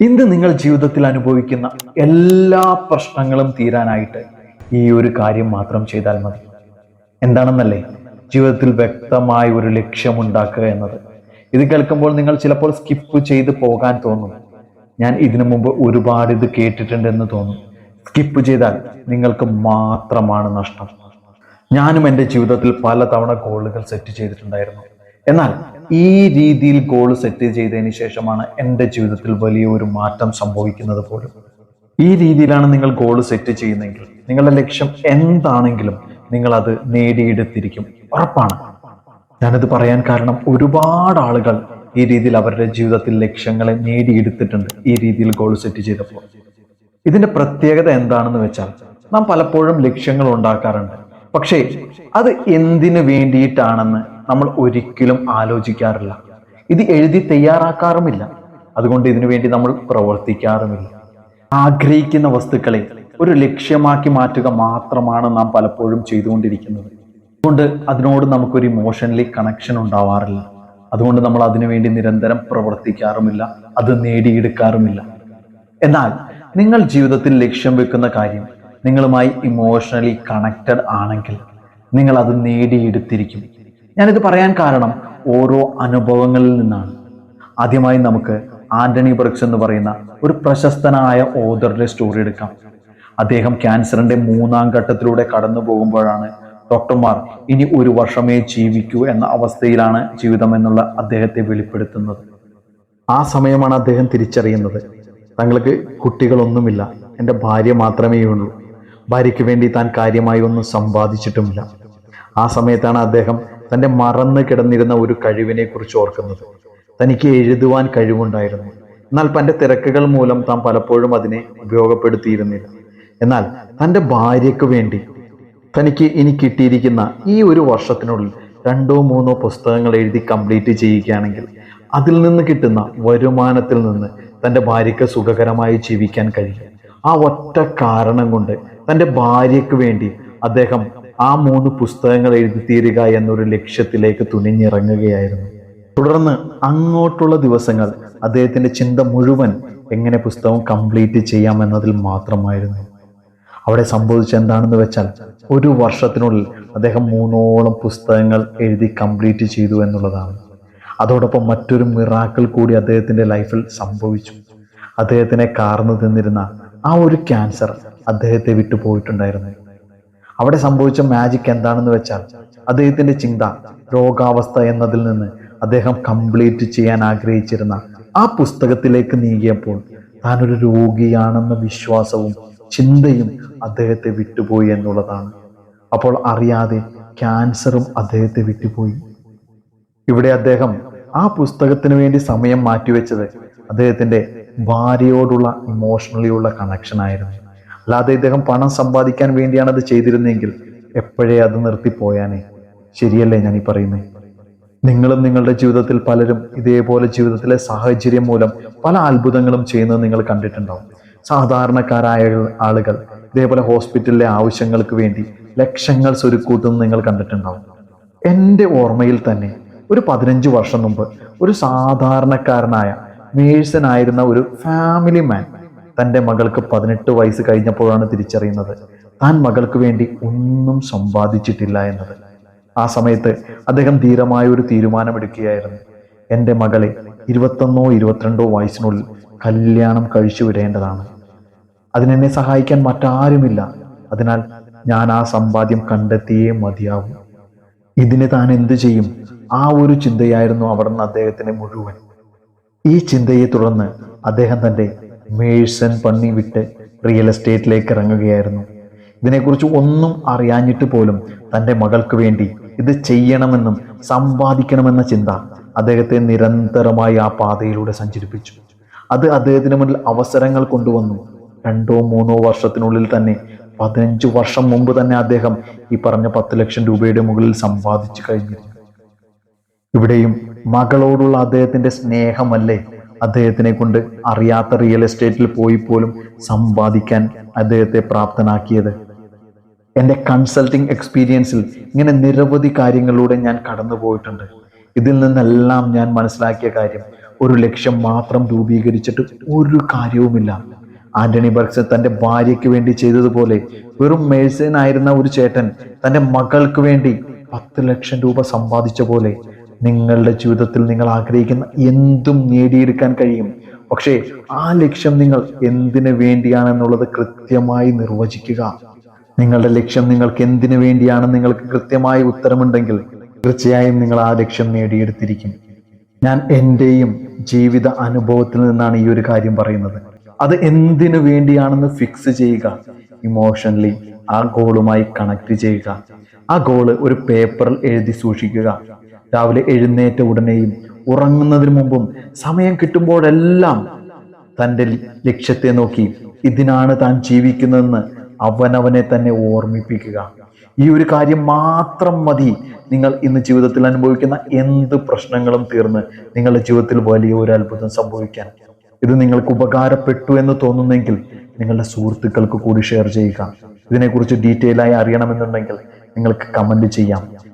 ഇന്ന് നിങ്ങൾ ജീവിതത്തിൽ അനുഭവിക്കുന്ന എല്ലാ പ്രശ്നങ്ങളും തീരാനായിട്ട് ഈ ഒരു കാര്യം മാത്രം ചെയ്താൽ മതി. എന്താണെന്നല്ലേ? ജീവിതത്തിൽ വ്യക്തമായ ഒരു ലക്ഷ്യമുണ്ടാക്കുക എന്നത്. ഇത് കേൾക്കുമ്പോൾ നിങ്ങൾ ചിലപ്പോൾ സ്കിപ്പ് ചെയ്ത് പോകാൻ തോന്നും. ഞാൻ ഇതിനു മുമ്പ് ഒരുപാട് ഇത് കേട്ടിട്ടുണ്ടെന്ന് തോന്നും. സ്കിപ്പ് ചെയ്താൽ നിങ്ങൾക്ക് മാത്രമാണ് നഷ്ടം. ഞാനും എന്റെ ജീവിതത്തിൽ പലതവണ ഗോളുകൾ സെറ്റ് ചെയ്തിട്ടുണ്ടായിരുന്നു. എന്നാൽ ഈ രീതിയിൽ ഗോൾ സെറ്റ് ചെയ്തതിന് ശേഷമാണ് എന്റെ ജീവിതത്തിൽ വലിയ ഒരു മാറ്റം സംഭവിക്കുന്നത് പോലും. ഈ രീതിയിലാണ് നിങ്ങൾ ഗോൾ സെറ്റ് ചെയ്യുന്നതെങ്കിൽ നിങ്ങളുടെ ലക്ഷ്യം എന്താണെങ്കിലും നിങ്ങൾ അത് നേടിയെടുത്തിരിക്കും. ഉറപ്പാണ്. ഞാനത് പറയാൻ കാരണം ഒരുപാട് ആളുകൾ ഈ രീതിയിൽ അവരുടെ ജീവിതത്തിൽ ലക്ഷ്യങ്ങളെ നേടിയെടുത്തിട്ടുണ്ട് ഈ രീതിയിൽ ഗോൾ സെറ്റ് ചെയ്തപ്പോൾ. ഇതിന്റെ പ്രത്യേകത എന്താണെന്ന് വെച്ചാൽ നാം പലപ്പോഴും ലക്ഷ്യങ്ങൾ ഉണ്ടാക്കാറുണ്ട്. പക്ഷേ അത് എന്തിനു വേണ്ടിയിട്ടാണെന്ന് നമ്മൾ ഒരിക്കലും ആലോചിക്കാറില്ല. ഇത് എഴുതി തയ്യാറാക്കാറുമില്ല. അതുകൊണ്ട് ഇതിനു വേണ്ടി നമ്മൾ പ്രവർത്തിക്കാറുമില്ല. ആഗ്രഹിക്കുന്ന വസ്തുക്കളെ ഒരു ലക്ഷ്യമാക്കി മാറ്റുക മാത്രമാണ് നാം പലപ്പോഴും ചെയ്തുകൊണ്ടിരിക്കുന്നത്. അതുകൊണ്ട് അതിനോട് നമുക്കൊരു ഇമോഷണലി കണക്ഷൻ ഉണ്ടാവാറില്ല. അതുകൊണ്ട് നമ്മൾ അതിനുവേണ്ടി നിരന്തരം പ്രവർത്തിക്കാറുമില്ല. അത് നേടിയെടുക്കാറുമില്ല. എന്നാൽ നിങ്ങൾ ജീവിതത്തിൽ ലക്ഷ്യം വെക്കുന്ന കാര്യം നിങ്ങളുമായി ഇമോഷണലി കണക്റ്റഡ് ആണെങ്കിൽ നിങ്ങൾ അത് നേടിയെടുത്തിരിക്കും. ഞാനിത് പറയാൻ കാരണം ഓരോ അനുഭവങ്ങളിൽ നിന്നാണ്. ആദ്യമായി നമുക്ക് ആന്റണി ബ്രക്സ് എന്ന് പറയുന്ന ഒരു പ്രശസ്തനായ ഓദറിന്റെ സ്റ്റോറി എടുക്കാം. അദ്ദേഹം ക്യാൻസറിന്റെ മൂന്നാം ഘട്ടത്തിലൂടെ കടന്നു പോകുമ്പോഴാണ് ഡോക്ടർമാർ ഇനി ഒരു വർഷമേ ജീവിക്കൂ എന്ന അവസ്ഥയിലാണ് ജീവിതം എന്നുള്ള അദ്ദേഹത്തെ വെളിപ്പെടുത്തുന്നത്. ആ സമയമാണ് അദ്ദേഹം തിരിച്ചറിയുന്നത്. തങ്ങൾക്ക് കുട്ടികളൊന്നുമില്ല. എന്റെ ഭാര്യ മാത്രമേ ഉള്ളൂ. ഭാര്യയ്ക്ക് വേണ്ടി താൻ കാര്യമായി ഒന്നും സമ്പാദിച്ചിട്ടുമില്ല. ആ സമയത്താണ് അദ്ദേഹം തന്റെ മറന്ന് കിടന്നിരുന്ന ഒരു കഴിവിനെ കുറിച്ച് ഓർക്കുന്നത്. തനിക്ക് എഴുതുവാൻ കഴിവുണ്ടായിരുന്നു. എന്നാൽ തന്റെ തിരക്കുകൾ മൂലം താൻ പലപ്പോഴും അതിനെ ഉപയോഗപ്പെടുത്തിയിരുന്നില്ല. എന്നാൽ തന്റെ ഭാര്യയ്ക്ക് വേണ്ടി തനിക്ക് ഇനി കിട്ടിയിരിക്കുന്ന ഈ ഒരു വർഷത്തിനുള്ളിൽ രണ്ടോ മൂന്നോ പുസ്തകങ്ങൾ എഴുതി കംപ്ലീറ്റ് ചെയ്യുകയാണെങ്കിൽ അതിൽ നിന്ന് കിട്ടുന്ന വരുമാനത്തിൽ നിന്ന് തന്റെ ഭാര്യയ്ക്ക് സുഖകരമായി ജീവിക്കാൻ കഴിയും. ആ ഒറ്റ കാരണം കൊണ്ട് തന്റെ ഭാര്യയ്ക്ക് വേണ്ടി അദ്ദേഹം ആ മൂന്ന് പുസ്തകങ്ങൾ എഴുതി തീരുക എന്നൊരു ലക്ഷ്യത്തിലേക്ക് തുനിഞ്ഞിറങ്ങുകയായിരുന്നു. തുടർന്ന് അങ്ങോട്ടുള്ള ദിവസങ്ങൾ അദ്ദേഹത്തിന്റെ ചിന്ത മുഴുവൻ എങ്ങനെ പുസ്തകം കംപ്ലീറ്റ് ചെയ്യാം എന്നതിൽ മാത്രമായിരുന്നു. അവിടെ സംഭവിച്ച എന്താണെന്ന് വെച്ചാൽ ഒരു വർഷത്തിനുള്ളിൽ അദ്ദേഹം മൂന്നോളം പുസ്തകങ്ങൾ എഴുതി കംപ്ലീറ്റ് ചെയ്തു എന്നുള്ളതാണ്. അതോടൊപ്പം മറ്റൊരു മിറാക്കിൾ കൂടി അദ്ദേഹത്തിന്റെ ലൈഫിൽ സംഭവിച്ചു. അദ്ദേഹത്തിനെ കാർന്നു തിന്നിരുന്ന ആ ഒരു ക്യാൻസർ അദ്ദേഹത്തെ വിട്ടു പോയിട്ടുണ്ടായിരുന്നു അവിടെ സംഭവിച്ച മാജിക് എന്താണെന്ന് വെച്ചാൽ അദ്ദേഹത്തിന്റെ ചിന്ത രോഗാവസ്ഥ എന്നതിൽ നിന്ന് അദ്ദേഹം കംപ്ലീറ്റ് ചെയ്യാൻ ആഗ്രഹിച്ചിരുന്ന ആ പുസ്തകത്തിലേക്ക് നീങ്ങിയപ്പോൾ താനൊരു രോഗിയാണെന്ന വിശ്വാസവും ചിന്തയും അദ്ദേഹത്തെ വിട്ടുപോയി എന്നുള്ളതാണ്. അപ്പോൾ അറിയാതെ ക്യാൻസറും അദ്ദേഹത്തെ വിട്ടുപോയി. ഇവിടെ അദ്ദേഹം ആ പുസ്തകത്തിന് വേണ്ടി സമയം മാറ്റിവെച്ചത് അദ്ദേഹത്തിന്റെ ഭാര്യയോടുള്ള ഇമോഷണലിയുള്ള കണക്ഷൻ ആയിരുന്നു. അല്ലാതെ ഇദ്ദേഹം പണം സമ്പാദിക്കാൻ വേണ്ടിയാണ് അത് ചെയ്തിരുന്നെങ്കിൽ എപ്പോഴേ അത് നിർത്തിപ്പോയാനേ? ശരിയല്ലേ ഞാൻ ഈ പറയുന്നത് നിങ്ങളും നിങ്ങളുടെ ജീവിതത്തിൽ പലരും ഇതേപോലെ ജീവിതത്തിലെ സാഹചര്യം മൂലം പല അത്ഭുതങ്ങളും ചെയ്യുന്നത് നിങ്ങൾ കണ്ടിട്ടുണ്ടാവും. സാധാരണക്കാരായ ആളുകൾ ഇതേപോലെ ഹോസ്പിറ്റലിലെ ആവശ്യങ്ങൾക്ക് വേണ്ടി ലക്ഷങ്ങൾ സ്വരുക്കൂട്ടുന്നത് നിങ്ങൾ കണ്ടിട്ടുണ്ടാവും. എന്റെ ഓർമ്മയിൽ തന്നെ ഒരു പതിനഞ്ച് വർഷം മുമ്പ് ഒരു സാധാരണക്കാരനായ മേഴ്സനായിരുന്ന ഒരു ഫാമിലി മാൻ തന്റെ മകൾക്ക് പതിനെട്ട് വയസ്സ് കഴിഞ്ഞപ്പോഴാണ് തിരിച്ചറിയുന്നത്. താൻ മകൾക്ക് വേണ്ടി ഒന്നും സമ്പാദിച്ചിട്ടില്ല എന്നത്. ആ സമയത്ത് അദ്ദേഹം ധീരമായ ഒരു തീരുമാനമെടുക്കുകയായിരുന്നു. എന്റെ മകളെ ഇരുപത്തൊന്നോ ഇരുപത്തിരണ്ടോ വയസ്സിനുള്ളിൽ കല്യാണം കഴിച്ചു വിടേണ്ടതാണ്. അതിനെന്നെ സഹായിക്കാൻ മറ്റാരുമില്ല. അതിനാൽ ഞാൻ ആ സമ്പാദ്യം കണ്ടെത്തിയേ മതിയാവും. ഇതിന് താൻ എന്തു ചെയ്യും? ആ ഒരു ചിന്തയായിരുന്നു അവിടുന്ന് അദ്ദേഹത്തിന് മുഴുവൻ. ഈ ചിന്തയെ തുടർന്ന് അദ്ദേഹം തന്റെ മേഴ്സൺ പണി വിട്ട് റിയൽ എസ്റ്റേറ്റിലേക്ക് ഇറങ്ങുകയായിരുന്നു. ഇതിനെക്കുറിച്ച് ഒന്നും അറിയാഞ്ഞിട്ട് പോലും തന്റെ മകൾക്ക് വേണ്ടി ഇത് ചെയ്യണമെന്നും സമ്പാദിക്കണമെന്ന ചിന്ത അദ്ദേഹത്തെ നിരന്തരമായി ആ പാതയിലൂടെ സഞ്ചരിപ്പിച്ചു. അത് അദ്ദേഹത്തിന് മുന്നിൽ അവസരങ്ങൾ കൊണ്ടുവന്നു. രണ്ടോ മൂന്നോ വർഷത്തിനുള്ളിൽ തന്നെ പതിനഞ്ച് വർഷം മുമ്പ് തന്നെ അദ്ദേഹം ഈ പറഞ്ഞ പത്ത് ലക്ഷം രൂപയുടെ മുകളിൽ സമ്പാദിച്ചു കഴിഞ്ഞിരുന്നു. ഇവിടെയും മകളോടുള്ള അദ്ദേഹത്തിന്റെ സ്നേഹമല്ലേ അദ്ദേഹത്തിനെ കൊണ്ട് അറിയാത്ത റിയൽ എസ്റ്റേറ്റിൽ പോയി പോലും സമ്പാദിക്കാൻ അദ്ദേഹത്തെ പ്രാപ്തനാക്കിയത്. എന്റെ കൺസൾട്ടിംഗ് എക്സ്പീരിയൻസിൽ ഇങ്ങനെ നിരവധി കാര്യങ്ങളിലൂടെ ഞാൻ കടന്നു പോയിട്ടുണ്ട്. ഇതിൽ നിന്നെല്ലാം ഞാൻ മനസ്സിലാക്കിയ കാര്യം ഒരു ലക്ഷ്യം മാത്രം രൂപീകരിച്ചിട്ട് ഒരു കാര്യവുമില്ല. ആന്റണി ബർക്സ് തന്റെ ഭാര്യയ്ക്ക് വേണ്ടി ചെയ്തതുപോലെ വെറും മേഴ്സനായിരുന്ന ഒരു ചേട്ടൻ തന്റെ മകൾക്ക് വേണ്ടി പത്ത് ലക്ഷം രൂപ സമ്പാദിച്ച പോലെ നിങ്ങളുടെ ജീവിതത്തിൽ നിങ്ങൾ ആഗ്രഹിക്കുന്ന എന്തും നേടിയെടുക്കാൻ കഴിയും. പക്ഷേ ആ ലക്ഷ്യം നിങ്ങൾ എന്തിനു വേണ്ടിയാണെന്നുള്ളത് കൃത്യമായി നിർവചിക്കുക. നിങ്ങളുടെ ലക്ഷ്യം നിങ്ങൾക്ക് എന്തിനു വേണ്ടിയാണ് നിങ്ങൾക്ക് കൃത്യമായ ഉത്തരമുണ്ടെങ്കിൽ തീർച്ചയായും നിങ്ങൾ ആ ലക്ഷ്യം നേടിയെടുത്തിരിക്കും. ഞാൻ എന്റെയും ജീവിത അനുഭവത്തിൽ നിന്നാണ് ഈ ഒരു കാര്യം പറയുന്നത്. അത് എന്തിനു വേണ്ടിയാണെന്ന് ഫിക്സ് ചെയ്യുക. ഇമോഷണലി ആ ഗോളുമായി കണക്ട് ചെയ്യുക. ആ ഗോൾ ഒരു പേപ്പറിൽ എഴുതി സൂക്ഷിക്കുക. രാവിലെ എഴുന്നേറ്റ ഉടനെയും ഉറങ്ങുന്നതിന് മുമ്പും സമയം കിട്ടുമ്പോഴെല്ലാം തന്റെ ലക്ഷ്യത്തെ നോക്കി ഇതിനാണ് താൻ ജീവിക്കുന്നതെന്ന് അവനവനെ തന്നെ ഓർമ്മിപ്പിക്കുക. ഈ ഒരു കാര്യം മാത്രം മതി നിങ്ങൾ ഇന്ന് ജീവിതത്തിൽ അനുഭവിക്കുന്ന എന്ത് പ്രശ്നങ്ങളും തീർന്ന് നിങ്ങളുടെ ജീവിതത്തിൽ വലിയ ഒരു അത്ഭുതം സംഭവിക്കാൻ. ഇത് നിങ്ങൾക്ക് ഉപകാരപ്പെട്ടു എന്ന് തോന്നുന്നെങ്കിൽ നിങ്ങളുടെ സുഹൃത്തുക്കൾക്ക് കൂടി ഷെയർ ചെയ്യുക. ഇതിനെക്കുറിച്ച് ഡീറ്റെയിൽ ആയി അറിയണമെന്നുണ്ടെങ്കിൽ നിങ്ങൾക്ക് കമന്റ് ചെയ്യാം.